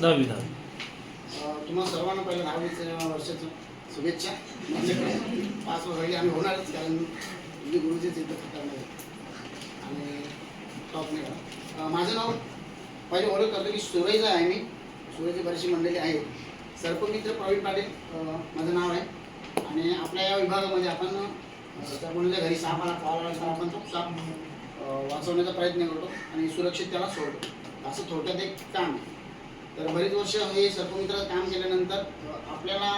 दहावी दहावी. तुम्हाला सर्वांना पहिलं दहावीच्या वर्षाचं शुभेच्छा. माझ्याकडे पाच वर्ष आम्ही होणारच कारण म्हणजे गुरुजी इथं करणार आणि टॉप नाही माझं नाव पहिले ओळख करतो की सुरज आहे मी. सुरजची बरीचशी मंडळी आहे सर्पमित्र प्रवीण पाटील माझं नाव आहे. आणि आपल्या या विभागामध्ये आपण अं, घरी साप आला पावला तर आपण तो साप वाचवण्याचा प्रयत्न करतो आणि सुरक्षित त्याला सोडतो. असं थोडक्यात एक काम आहे. तर बरीच वर्ष हे सर्पमित्रात काम केल्यानंतर आपल्याला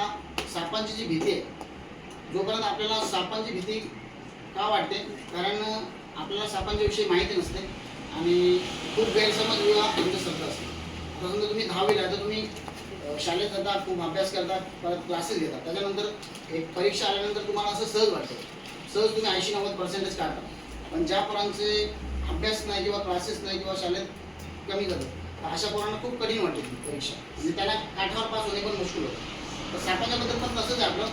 सापांची जी भीती आहे जोपर्यंत आपल्याला सापांची भीती का वाटते? कारण आपल्याला सापांच्या विषयी माहिती नसते आणि खूप गैरसमज विवाह अंधश्रद्धा असते. तर समजा तुम्ही दहावीला तर तुम्ही शाळेत जाता खूप अभ्यास करता परत क्लासेस घेता. त्याच्यानंतर एक परीक्षा आल्यानंतर तुम्हाला असं सहज वाटतं. सहज तुम्ही ऐंशी नव्वद पर्सेंटेज काढता. पण ज्या पोरांचे अभ्यास नाही किंवा क्लासेस नाही किंवा शाळेत कमी करतात अशा पोरांना खूप कठीण वाटते ती परीक्षा. म्हणजे त्याला काठावर पास होणे पण मुश्किल होतं. तर सापाच्याबद्दल पण तसंच आहे आपलं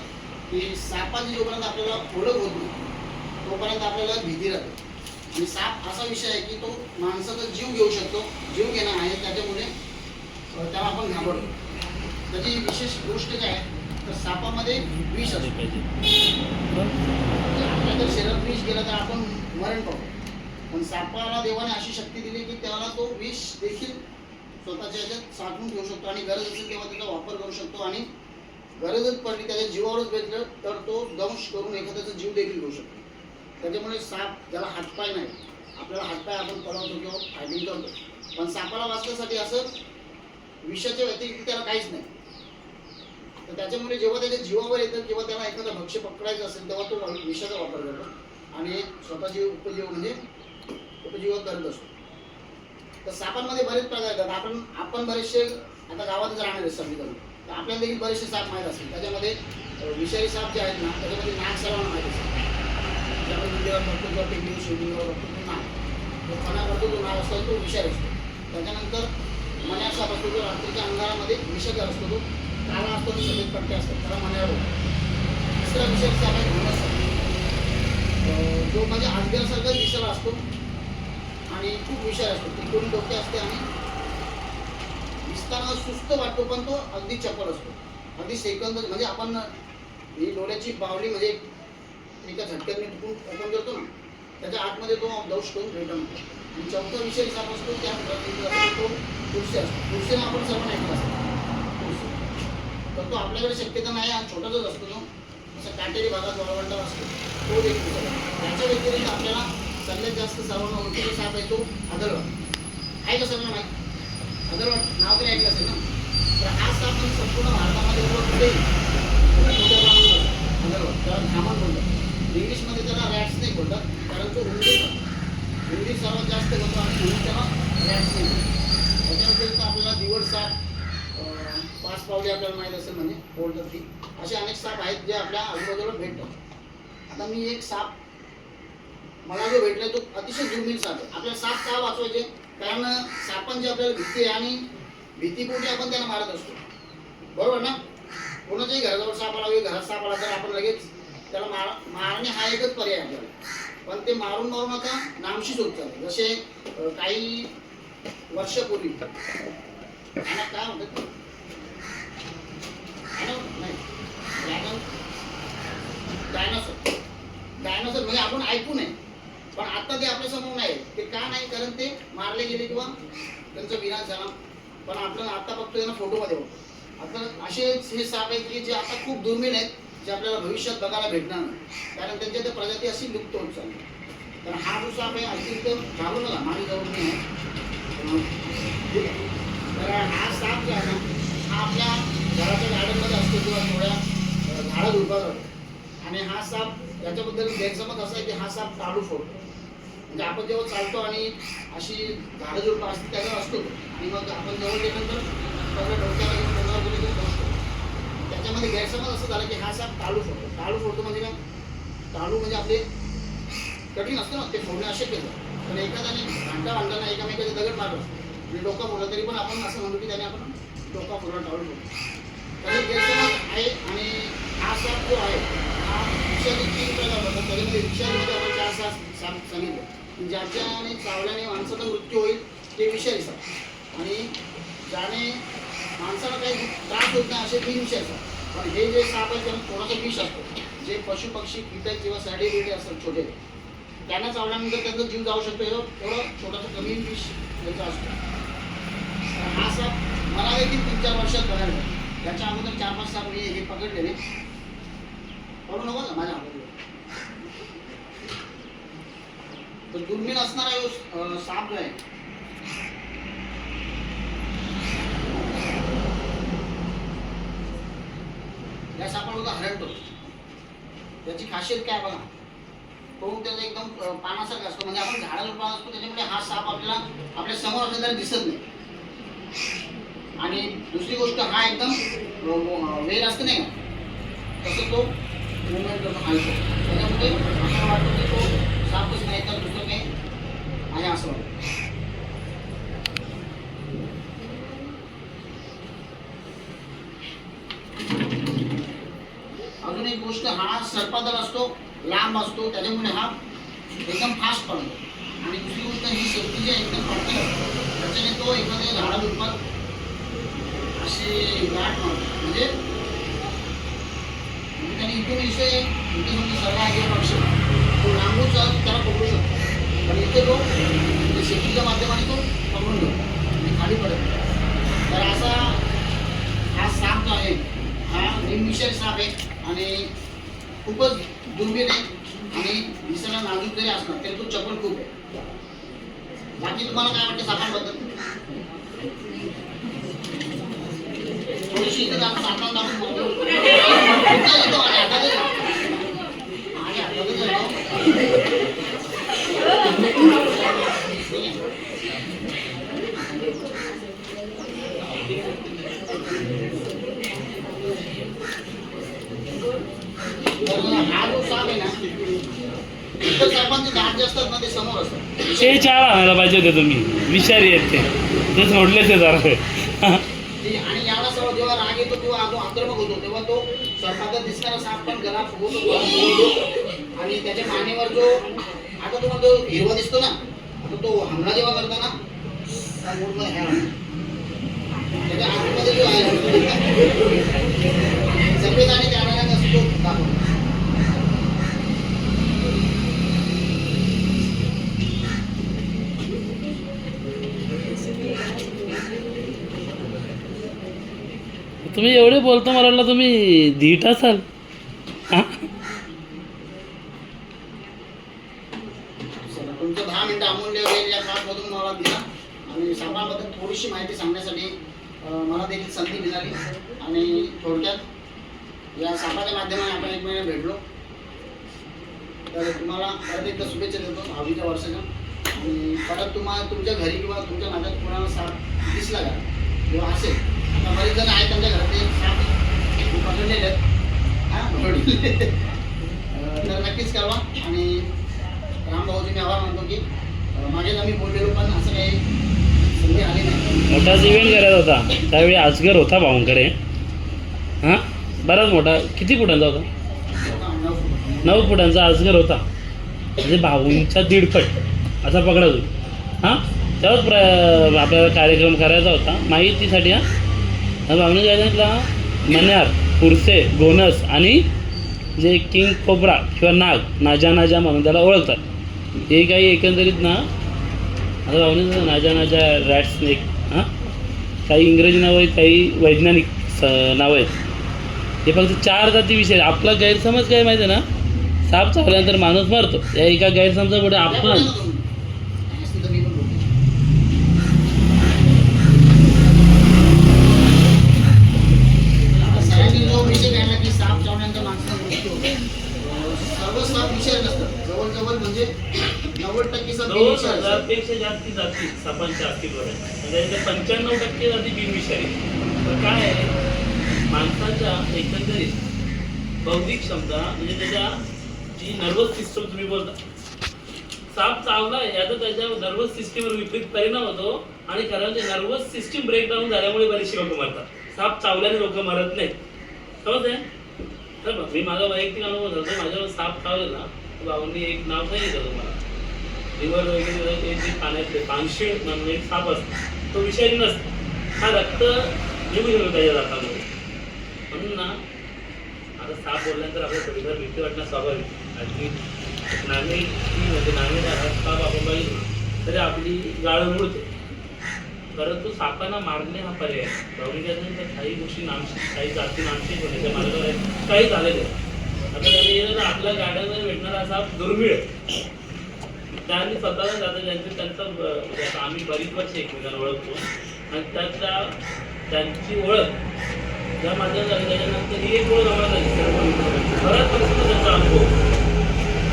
की सापाची जोपर्यंत आपल्याला ओळख होत नाही तोपर्यंत आपल्याला भीती राहते. आणि साप असा विषय आहे की तो माणसाचा जीव घेऊ शकतो जीव घेणं आहे त्याच्यामुळे त्याला आपण घाबरतो. त्याची विशेष गोष्ट काय आहे तर सापामध्ये विष असते. पाहिजे म्हणजे आपल्या जर शरीरात विष गेलं तर आपण मरण पावतो. पण सापाला देवाने अशी शक्ती दिली की त्याला तो विष देखील स्वतःच्या ह्याच्यात साठवून ठेवू शकतो आणि गरज असेल तेव्हा त्याचा वापर करू शकतो आणि गरजच पडली त्याच्या जीवावरच भेटलं तर तो दंश करून एखाद्याचा जीव देखील घेऊ शकतो. त्याच्यामुळे साप ज्याला हातपाय नाही आपल्याला हातपाय आपण पळवतो किंवा फायटिंग करतो. पण सापाला वाचण्यासाठी असं विषाच्या व्यतिरिक्त त्याला काहीच नाही. तर त्याच्यामुळे जेव्हा त्याच्या जीवावर येतं किंवा त्याला एखादं भक्ष्य पकडायचं असेल तेव्हा तो विषाचा वापर करतो आणि स्वतःची उपजीव म्हणजे उपजीव करत असतो. तर सापांमध्ये बरेच प्रकार येतात. आपण आपण बरेचसे आता गावातच राहणार आहे सगळीकडून तर आपल्याला देखील बरेचसे साप माहीत असतील. त्याच्यामध्ये विषारी साप जे आहेत ना त्याच्यामध्ये नाग सर्वांना माहीत असतात त्यामुळे विंडीवर बघतो किंवा शिवलिंगावर तो नाग. जो फणा नाग असतो तो विषारी असतो. त्याच्यानंतर मन्यार साप असतो जो रात्रीच्या अंधारामध्ये विषारी असतो तो काळा असतो तो सफेद पट्टे असतात. त्याला मन्यावर होतो तिसरा विषारी साप आहे साप. जो म्हणजे आजगरासारखाच विषारा असतो. आणि खूप हुशार असतो. ती दोन डोके असते आणि दिसताना सुस्त वाटतो पण तो अगदी चपल असतो. अगदी सेकंद म्हणजे आपण ही डोळ्याची बावली म्हणजे एका झटक्यात मी टिपून ओपन करतो ना त्याच्या आतमध्ये तो दौश करून रिटर्न आणि चौथा विषय साप असतो त्या तो तुळशी असतो. तुळशीला आपण सर्व ऐकलं असतो. तुळशी. तर तो आपल्याकडे शक्यता नाही हा छोटाच असतो तो. असं काटेरी भागात वाळवंटा असतो. तो देखील त्याच्या व्यतिरिक्त आपल्याला सगळ्यात जास्त सर्वांना ओळखीचा साप आहे तो अगरवाट आहे का सगळं माहीत? अगरवाट नाव तरी ऐकलं असेल ना? तर हा साप म्हणजे संपूर्ण भारतामध्ये उभं मोठ्या प्रमाणात अगरवाट त्याला घामण बोलतात. इंग्लिशमध्ये त्याला रॅट्स नाही बोलतात कारण तो हुंदीर हुंदीर सर्वात जास्त होतो आणि म्हणून त्याला रॅट्स नाही बोलतात त्याच्या व्यतिरिक्त आपल्याला दिवड साप पाच पावले आपल्याला माहीत असेल म्हणजे बोलतात ती. असे अनेक साप आहेत जे आपल्या आजूबाजूला भेटतात. आता मी एक साप मला जो भेटला तो अतिशय दुर्मिळ साप आहे आपल्याला साप का वाचवायचे? कारण सापांची आपल्याला भीती आहे आणि भीतीपोटी आपण त्यांना मारत असतो. बरोबर ना? कोणाच्याही घराजवळ साप आला घरात साप आला तर आपण लगेच त्याला मार मारणे हा एकच पर्याय आपल्याला. पण ते मारून मारून आता नामशीच होत चालते जसे काही वर्षापूर्वी काय म्हणतात ते? Dino? नाही Dragon? डायनासोर डायनासोर म्हणजे आपण ऐकू नये पण आता ते आपल्यासमोर नाही ते का नाही कारण ते मारले गेले किंवा त्यांचा विनाश झाला. पण आपण आता फक्त त्यांना फोटोमध्ये आता असे हे साप आहेत की जे आता खूप दुर्मिळ आहेत जे आपल्याला भविष्यात बघायला भेटणार नाही. कारण त्यांच्या त्या प्रजाती अशी लुप्त होत चालली. तर हा जो साप आहे अतिरिक्त घालू नका माझी जवळ नाही आहे. ठीक आहे. तर हा साप जो आहे ना हा आपल्या घराच्या गार्डनमध्ये असतो किंवा थोड्या झाडं झुडपात आणि हा साप याच्याबद्दल गैरसमज असा आहे की हा साप ताडू फोडतो म्हणजे आपण जेव्हा चालतो आणि अशी झाडं झुडपं असते त्याचा असतो आणि मग आपण जवळ गेल्यानंतर सगळं डोक्याला बसतो त्याच्यामध्ये गैरसमज असं झालं की हा साप टाळू फोडतो टाळू फोडतो म्हणजे काय? टाळू म्हणजे आपले कठीण असतं ना ते फोडणे अशक्य केलं पण एखाद्याने भांडा भांडताना एकामेकाचे दगड मारत म्हणजे डोका फोडला तरी पण आपण असं म्हणतो की त्याने आपण डोका फोडला टाळू फोडतो तर गैरसमज आहे आणि हा साप जो आहे हा विषारी तीन प्रकार होतात. त्याच्यामध्ये विषारीमध्ये आपण चार साप साप सांगितले. ज्याच्याने चावल्याने माणसाचा मृत्यू होईल ते विषय असतात. आणि ज्याने माणसाला काही त्रास होत नाही असे तीन विषय असतात. पण हे जे साप आहे त्याला थोडासा विष असतो? जे पशु पक्षी कीटक किंवा साडी बिडे असतात छोटे. त्यांना चावल्यानंतर त्यांचा जीव जाऊ शकतो. एवढं एवढं छोटासा कमी विष त्यांचा असतो. तर हा साप मला देखील तीन चार वर्षात बघायला त्याच्या अगोदर चार पाच साप मी हे पकडलेले. पडू नको ना माझ्या अगोदर तर दुर्मिळ असणारा यो साप जो आहे. या सापाला हरडतो त्याची खासियत काय बघा. तो त्याचा एकदम पानासारखा असतो. म्हणजे आपण झाडाला पान असतो त्याच्यामुळे हा साप आपल्याला आपल्यासमोर असला तरी दिसत नाही. आणि दुसरी गोष्ट हा एकदम अं, वेल नाही तसं तो मुवमेंट करतो त्याच्यामुळे असं वाटतं की तो सापच नाही तर दुसरं काही आहे असं वाटतं अजून एक गोष्ट हा सर्पादल असतो लांब असतो त्याच्यामुळे हा एकदम फास्ट पडतो आणि दुसरी गोष्ट ही सेफ्टी जी एकदम पडते त्याच्याने तो एखाद्या झाडा झाडाझुडपात असे गाठ मारतो म्हणजे, म्हणजे त्याने इथून विषय इथे म्हणजे सरला आहे पक्ष तो लांबूच त्याला पकडू शकतो. पण इथे तो म्हणजे शेतीच्या माध्यमाने तो पकडून घेतो. आणि खाली पडत तर असा हा साप जो आहे हा निमिषय साप आहे आणि खूपच दुर्मिळ आहे आणि दिसायला नाजूक जरी असणार तरी तो चपल खूप आहे. बाकी तुम्हाला काय वाटतं सापांबद्दल? थोडीशी इथं जाऊन बोलतो दाखवून बोलतो. कुठं येतो आणि हातातच येतो. आणि हातातच येतो. ठीक आहे. तर हा जो साप आहे ना जे असतात ना ते समोर असतात ते चार आणायला पाहिजे होते तुम्ही. विषारी आहेत ते. ते सोडलेच आहे जरा. ते- आणि याला सर्व जेव्हा राग येतो किंवा तो आक्रमक होतो तेव्हा तो सर्पाचा दिसणारा साप पण गला फुगवतो गळा फुगवतो आणि त्याच्या मानेवर जो आता तुम्हाला तो हिरवा दिसतो ना आता तो हमला जेव्हा करतो ना त्या ह्या. त्याच्या आतमध्ये जो आहे सफेद आणि रंग असतो तो दाखवतो. तुम्ही एवढे बोलतो मला वाटलं तुम्ही धीट असाल. चला, तुमचं दहा मिनिटं अमूल्य वेळ या क्लासमधून मला दिला. आणि सापांबद्दल थोडीशी माहिती सांगण्यासाठी मला देखील संधी मिळाली. आणि थोडक्यात या सापाच्या माध्यमाने आपण एक महिना भेटलो. तर तुम्हाला परत एकदा शुभेच्छा देतो भावीच्या वर्षाच्या. आणि परत तुम्हाला तुमच्या घरी किंवा तुमच्या नात्यात कोणाला साप दिसला का? किंवा असेल? बरेच जण आहेत त्यांच्या घरात ते पकडलेले आहेत. हां तर नक्कीच कळवा आणि रामभाऊजी मी आभार मानतो की मागे आम्ही बोललेलो पण असं काही संधी आली नाही. मोठाच इव्हेंट करायचा होता. त्यावेळी आजगर होता भाऊंकडे हां? बराच मोठा. किती फुटांचा होता? नऊ फुटांचा आजगर होता. म्हणजे भाऊंच्या दीडपट. असा पकडा तू हां? तेव्हाच प्र आपल्याला कार्यक्रम करायचा होता. माहितीसाठी हां? आणि भाऊने मन्यार पुरसे गोनस आणि जे किंग कोबरा किंवा नाग नाजा नाजा म्हणून त्याला ओळखतात. हे काही एकंदरीत ना आता भाऊने नाजा नाजा रॅट स्नेक हां? काही इंग्रजी नावं आहेत काही वैज्ञानिक स नावं आहेत. हे फक्त चार जाती विषय आहेत. आपला गैरसमज काय माहिती आहे ना? साप चावल्यानंतर माणूस मरतो. या एका गैरसमजापुढे आपण असतं तर मी पण बोलतो. आता सरांनी जो विषय काढला की साप चावण्यानंतर माणसाचा मृत्यू होतो अं, सर्व साप विषय नसतात जवळजवळ म्हणजे नव्वद टक्के साप दोन असतात हजारपेक्षा जास्ती जाती सापांच्या अस्तित्वात आहेत म्हणजे पंच्याण्णव टक्के जाती बिनविषारी. तर काय आहे? माणसाच्या एकंदरीत बौद्धिक क्षमता म्हणजे त्याच्या जी नर्वस सिस्टम तुम्ही बोलता साप चावला याचा त्याच्या नर्वस सिस्टीमवर विपरीत परिणाम होतो आणि खरं म्हणजे नर्वस सिस्टीम ब्रेकडाऊन झाल्यामुळे बरेचसे लोक मरतात. साप चावल्याने लोक मरत नाहीत. समज आहे तर मी माझा वैयक्तिक अनुभव सांगतो माझ्यावर साप चावला ना तर भाऊंनी एक नाव सांगितलं तुम्हाला लिव्हर वगैरे ते जे पाण्यातले पानशीळ म्हणजे साप असतो. तो विषारी नसतो. हा रक्त निघू शकतो त्याच्या रक्तामध्ये म्हणून ना आता साप बोलल्यानंतर आपल्या थोडीफार भीती वाटणं स्वाभाविक. आणि नाणे म्हणजे नाणे साप आपण पाहिजे तरी आपली गाळ मुळते परंतु सापांना मारणे हा पर्याय आहे. तर काही गोष्टी नामशी काही जाती नामशी होण्याच्या मार्गावर काही झालेलं आहे. आता आपल्या गाड्यांवर भेटणारा साप दुर्मिळ त्यांनी स्वतःला दादा ज्यांचे त्यांचा आम्ही बरीच वर्ष एकमेकांना ओळखतो. आणि त्यातला त्यांची ओळख ज्या माझ्या झाली त्याच्यानंतर ही एक ओळख आम्हाला झाली. सर्व बऱ्याच वर्षाचा त्यांचा अनुभव.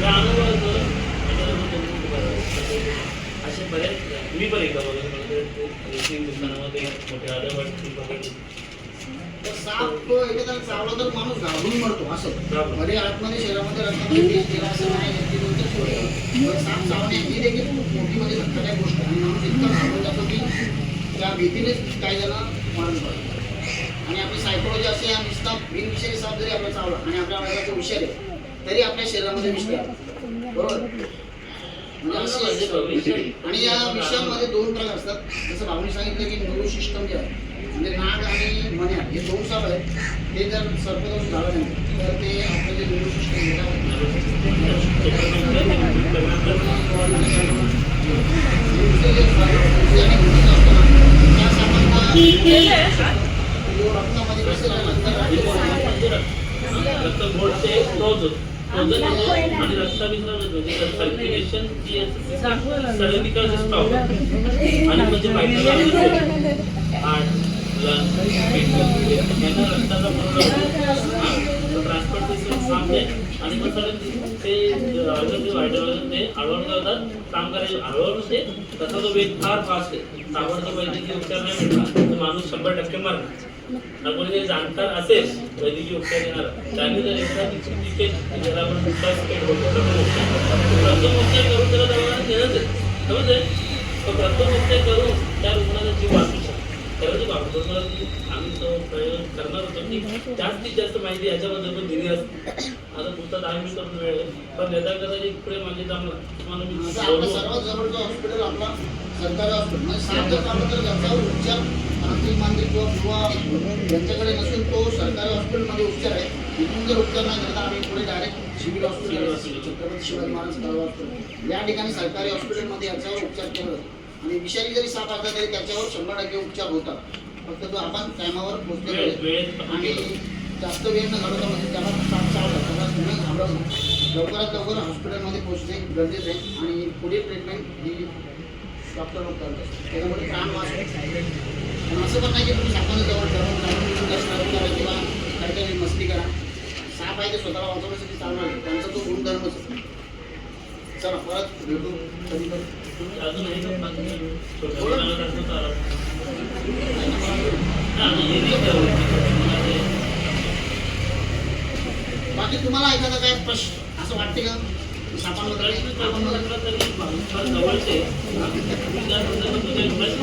या अनुभवाचं असे बरेच मी पण एकदा बघत तीन दुकानामध्ये मोठे आल्यावरती बघितले तर साप एखाद्याला चावला तर माणूस घाबरून मरतो असं. मध्ये आतमध्ये शहरामध्ये रक्तामध्ये असं साप चावणे ही देखील खूप मोठी म्हणजे धक्कादायक गोष्ट आणि माणूस इतका घाबरून जातो की त्या भीतीनेच काही जण मरण आणि आपली सायकोलॉजी अशी आहे नुसता बिनविषयी साप जरी आपला चावला आणि आपल्या वर्गाचा विषय तरी आपल्या शरीरामध्ये विष तयार बरोबर? म्हणजे. आणि या विषयांमध्ये दोन प्रकार असतात. जसं भाऊनी सांगितलं की न्यूरो सिस्टम जे आहे म्हणजे नाग आणि मण्या हे दोन साप आहेत ते जर सर्पदोष झालं नाही तर ते आपलं जे सिस्टम कसं रक्त आणि रक्ताभिसरण म्हणजे सर्क्युलेशन जी सरळीकरण स्टॉप आणि म्हणजे हार्ट लंग यांना रक्ताचा ट्रान्सपोर्टेशन थांबते आणि मग सगळं ते अजून ते हळूहळू काय काम करायचे हळूहळू ते तसा तो वेग फार फास्ट आहे ताबडतोब वैद्यकीय उपचार नाही मिळणार तर माणूस शंभर टक्के मरणार आपण जे जाणकार असेल वैद्यकीय उपचार येणार त्यांनी जर एखादी ज्याला आपण बोलतो प्रथम उपचार करून त्याला दवाखान्यात नेणंच आहे. समजते प्रथम उपचार करून त्या रुग्णाचा जीव वाचू शकतो खरं तर डॉक्टरला आम्ही तो प्रयोग करणार होतो की जास्तीत जास्त माहिती याच्याबद्दल पण दिली असते. आता तुमचा दहा मिनिट वेळ पण नेता कदाचित पुढे माझे जमलं तुम्हाला मी सर्वात जवळचं हॉस्पिटल आपला सरकारी हॉस्पिटल म्हणजे तर उपचार किंवा किंवा ज्यांच्याकडे नसून तो सरकारी हॉस्पिटलमध्ये उपचार आहे. इथून जर उपचार नाही आम्ही पुढे direct civil hospital Chhatrapati Shivaji Maharaj hospital या ठिकाणी सरकारी हॉस्पिटलमध्ये याच्यावर उपचार केला जातो. आणि विषारी जरी साप असला तरी त्याच्यावर शंभर टक्के उपचार होतात. फक्त तो आपण टायमावर वेळेत आणि जास्त वेळ न घालवता म्हणजे त्याला साप चावला. त्याला न घाबरवणं लवकरात लवकर हॉस्पिटलमध्ये पोहोचणे गरजेचे आहे. आणि पुढील ट्रीटमेंट ही डॉक्टर लोक करतात त्याच्यामुळे प्राण वाचतो पण असं पण नाही की तुम्ही सापाने जवळ जाऊन जास्त करा किंवा काहीतरी मस्ती करा. साप आहे ते स्वतःला वाचवण्यासाठी चालणार आहे. त्यांचा तो गुणधर्मच. चला परत भेटू कधी तुम्ही अजून एक बाकी छोटं मुलाला कसं चालवतं? हा, हे नाही ठेवलं. बाकी तुम्हाला एखादा काय प्रश्न असं वाटते का सापांबद्दल प्रश्न आपण करून तरी फार जवळचे हा. तुम्ही काय म्हणता, तुझे प्रश्न